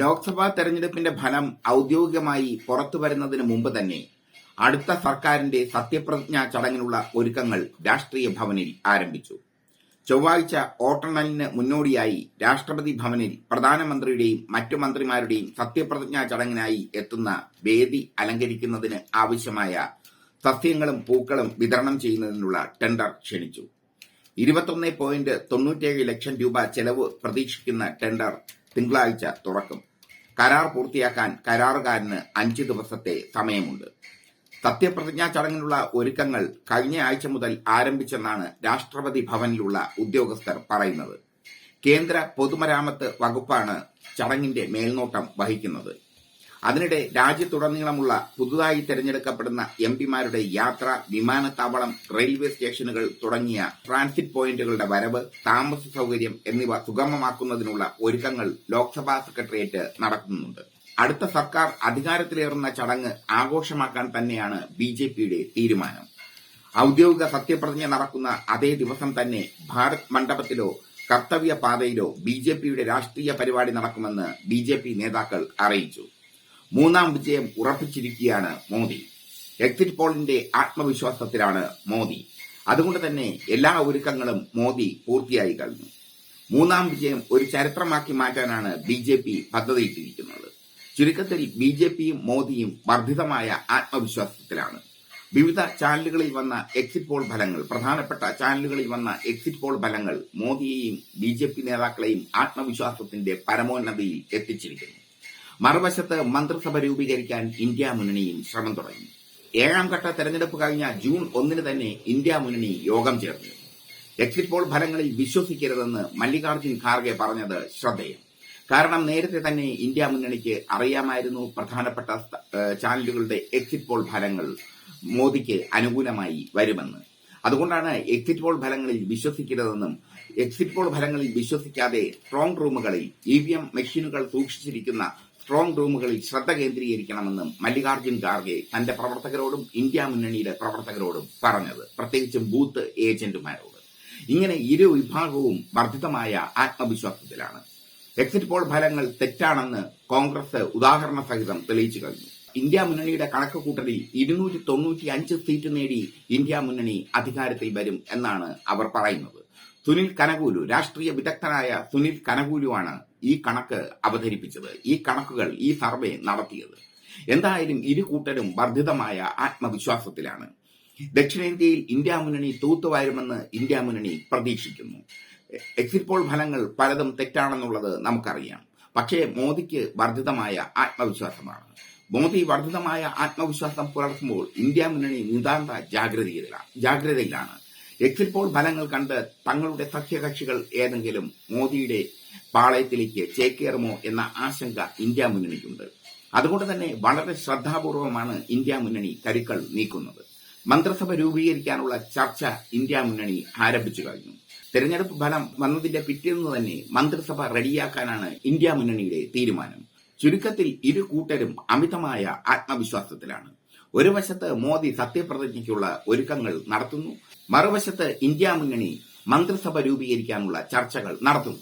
ലോക്സഭാ തെരഞ്ഞെടുപ്പിന്റെ ഫലം ഔദ്യോഗികമായി പുറത്തു വരുന്നതിന് മുമ്പ് തന്നെ അടുത്ത സർക്കാരിന്റെ സത്യപ്രതിജ്ഞാ ചടങ്ങിനുള്ള ഒരുക്കങ്ങൾ രാഷ്ട്രീയ ഭവനിൽ ആരംഭിച്ചു. ചൊവ്വാഴ്ച വോട്ടെണ്ണലിന് മുന്നോടിയായി രാഷ്ട്രപതി ഭവനിൽ പ്രധാനമന്ത്രിയുടെയും മറ്റു മന്ത്രിമാരുടെയും സത്യപ്രതിജ്ഞാ ചടങ്ങിനായി എത്തുന്ന വേദി അലങ്കരിക്കുന്നതിന് ആവശ്യമായ സസ്യങ്ങളും പൂക്കളും വിതരണം ചെയ്യുന്നതിനുള്ള ടെൻഡർ ക്ഷണിച്ചു. ഇരുപത്തൊന്ന് പോയിന്റ് തൊണ്ണൂറ്റേഴ് ലക്ഷം രൂപ ചെലവ് പ്രതീക്ഷിക്കുന്ന ടെൻഡർ തിങ്കളാഴ്ച തുറക്കും. കരാർ പൂർത്തിയാക്കാൻ കരാറുകാരന് അഞ്ച് ദിവസത്തെ സമയമുണ്ട്. സത്യപ്രതിജ്ഞാ ചടങ്ങിനുള്ള ഒരുക്കങ്ങൾ കഴിഞ്ഞ ആഴ്ച മുതൽ ആരംഭിച്ചെന്നാണ് രാഷ്ട്രപതി ഭവനിലുള്ള ഉദ്യോഗസ്ഥർ പറയുന്നത്. കേന്ദ്ര പൊതുമരാമത്ത് വകുപ്പാണ് ചടങ്ങിന്റെ മേൽനോട്ടം വഹിക്കുന്നത്. അതിനിടെ രാജ്യത്തുടനീളമുള്ള പുതുതായി തെരഞ്ഞെടുക്കപ്പെടുന്ന എം പിമാരുടെ യാത്ര വിമാനത്താവളം റെയിൽവേ സ്റ്റേഷനുകൾ തുടങ്ങിയ ട്രാൻസിറ്റ് പോയിന്റുകളുടെ വരവ് താമസ സൗകര്യം എന്നിവ സുഗമമാക്കുന്നതിനുള്ള ഒരുക്കങ്ങൾ ലോക്സഭാ സെക്രട്ടേറിയറ്റ് നടത്തുന്നുണ്ട്. അടുത്ത സർക്കാർ അധികാരത്തിലേറുന്ന ചടങ്ങ് ആഘോഷമാക്കാൻ തന്നെയാണ് ബി ജെ പിയുടെ തീരുമാനം. ഔദ്യോഗിക സത്യപ്രതിജ്ഞ നടക്കുന്ന അതേ ദിവസം തന്നെ ഭാരത് മണ്ഡപത്തിലോ കർത്തവ്യ പാതയിലോ ബി ജെ പിയുടെ രാഷ്ട്രീയ പരിപാടി നടക്കുമെന്ന് ബി ജെ പി നേതാക്കൾ അറിയിച്ചു. മൂന്നാം വിജയം ഉറപ്പിച്ചിരിക്കുകയാണ് മോദി. എക്സിറ്റ് പോളിന്റെ ആത്മവിശ്വാസത്തിലാണ് മോദി. അതുകൊണ്ട് തന്നെ എല്ലാ ഒരുക്കങ്ങളും മോദി പൂർത്തിയായി കഴിഞ്ഞു. മൂന്നാം വിജയം ഒരു ചരിത്രമാക്കി മാറ്റാനാണ് ബി ജെ പി പദ്ധതിയിട്ടിരിക്കുന്നത്. ചുരുക്കത്തിൽ ബി ജെ പിയും മോദിയും വർദ്ധിതമായ ആത്മവിശ്വാസത്തിലാണ്. വിവിധ ചാനലുകളിൽ വന്ന എക്സിറ്റ് പോൾ ഫലങ്ങൾ പ്രധാനപ്പെട്ട ചാനലുകളിൽ വന്ന എക്സിറ്റ് പോൾ ഫലങ്ങൾ മോദിയെയും ബി ജെ പി നേതാക്കളെയും ആത്മവിശ്വാസത്തിന്റെ പരമോന്നതിയിൽ എത്തിച്ചിരിക്കുന്നു. മറുവശത്ത് മന്ത്രിസഭ രൂപീകരിക്കാൻ ഇന്ത്യ മുന്നണിയും ശ്രമം തുടങ്ങി. ഏഴാം ഘട്ട തെരഞ്ഞെടുപ്പ് കഴിഞ്ഞ ജൂൺ ഒന്നിന് തന്നെ ഇന്ത്യ മുന്നണി യോഗം ചേർന്നു. എക്സിറ്റ് പോൾ ഫലങ്ങളിൽ വിശ്വസിക്കരുതെന്ന് മല്ലികാർജുൻ ഖാർഗെ പറഞ്ഞത് ശ്രദ്ധേയം. കാരണം നേരത്തെ തന്നെ ഇന്ത്യ മുന്നണിക്ക് അറിയാമായിരുന്നു പ്രധാനപ്പെട്ട ചാനലുകളുടെ എക്സിറ്റ് പോൾ ഫലങ്ങൾ മോദിക്ക് അനുകൂലമായി വരുമെന്ന്. അതുകൊണ്ടാണ് എക്സിറ്റ് പോൾ ഫലങ്ങളിൽ വിശ്വസിക്കരുതെന്നും എക്സിറ്റ് പോൾ ഫലങ്ങളിൽ വിശ്വസിക്കാതെ സ്ട്രോങ് റൂമുകളിൽ ഇ വി എം മെഷീനുകൾ സൂക്ഷിച്ചിരിക്കുന്ന സ്ട്രോങ് റൂമുകളിൽ ശ്രദ്ധ കേന്ദ്രീകരിക്കണമെന്നും മല്ലികാർജുൻ ഖാർഗെ തന്റെ പ്രവർത്തകരോടും ഇന്ത്യ മുന്നണിയുടെ പ്രവർത്തകരോടും പറഞ്ഞത്. പ്രത്യേകിച്ചും ബൂത്ത് ഏജന്റുമാരോട്. ഇങ്ങനെ ഇരു വിഭാഗവും വർദ്ധിതമായ ആത്മവിശ്വാസത്തിലാണ്. എക്സിറ്റ് പോൾ ഫലങ്ങൾ തെറ്റാണെന്ന് കോൺഗ്രസ് ഉദാഹരണ സഹിതം തെളിയിച്ചു കഴിഞ്ഞു. ഇന്ത്യ മുന്നണിയുടെ കണക്ക് കൂട്ടലിൽ ഇരുന്നൂറ്റി തൊണ്ണൂറ്റി അഞ്ച് സീറ്റ് നേടി ഇന്ത്യ മുന്നണി അധികാരത്തിൽ വരും എന്നാണ് അവർ പറയുന്നത്. സുനിൽ കനകൂലു രാഷ്ട്രീയ വിദഗ്ധനായ സുനിൽ കനകൂലുവാണ് ഈ കണക്ക് അവതരിപ്പിച്ചത് ഈ കണക്കുകൾ ഈ സർവേ നടത്തിയത്. എന്തായാലും ഇരു കൂട്ടരും വർദ്ധിതമായ ആത്മവിശ്വാസത്തിലാണ്. ദക്ഷിണേന്ത്യയിൽ ഇന്ത്യ മുന്നണി തൂത്തുവാരുമെന്ന് ഇന്ത്യ മുന്നണി പ്രതീക്ഷിക്കുന്നു. എക്സിറ്റ് പോൾ ഫലങ്ങൾ പലതും തെറ്റാണെന്നുള്ളത് നമുക്കറിയാം. പക്ഷേ മോദിക്ക് വർദ്ധിതമായ ആത്മവിശ്വാസമാണ്. മോദി വർദ്ധിതമായ ആത്മവിശ്വാസം പുലർത്തുമ്പോൾ ഇന്ത്യ മുന്നണി നിതാന്ത ജാഗ്രതയിലാണ് ജാഗ്രതയിലാണ്. എക്സിറ്റ് പോൾ ഫലങ്ങൾ കണ്ട് തങ്ങളുടെ സഖ്യകക്ഷികൾ ഏതെങ്കിലും മോദിയുടെ പാളയത്തിലേക്ക് ചേക്കേറുമോ എന്ന ആശങ്ക ഇന്ത്യ മുന്നണിക്കുണ്ട്. അതുകൊണ്ട് തന്നെ വളരെ ശ്രദ്ധാപൂർവമാണ് ഇന്ത്യ മുന്നണി കരുക്കൾ നീക്കുന്നത്. മന്ത്രിസഭ രൂപീകരിക്കാനുള്ള ചർച്ച ഇന്ത്യ മുന്നണി ആരംഭിച്ചു കഴിഞ്ഞു. തെരഞ്ഞെടുപ്പ് ഫലം വന്നതിന്റെ പിറ്റേന്ന് തന്നെ മന്ത്രിസഭ റെഡിയാക്കാനാണ് ഇന്ത്യ മുന്നണിയുടെ തീരുമാനം. ചുരുക്കത്തിൽ ഇരു കൂട്ടരും അമിതമായ ആത്മവിശ്വാസത്തിലാണ്. ഒരു വശത്ത് മോദി സത്യപ്രതിജ്ഞയ്ക്കുള്ള ഒരുക്കങ്ങൾ നടത്തുന്നു മറുവശത്ത് ഇന്ത്യ മുന്നണി മന്ത്രിസഭ രൂപീകരിക്കാനുള്ള ചർച്ചകൾ നടത്തുന്നു.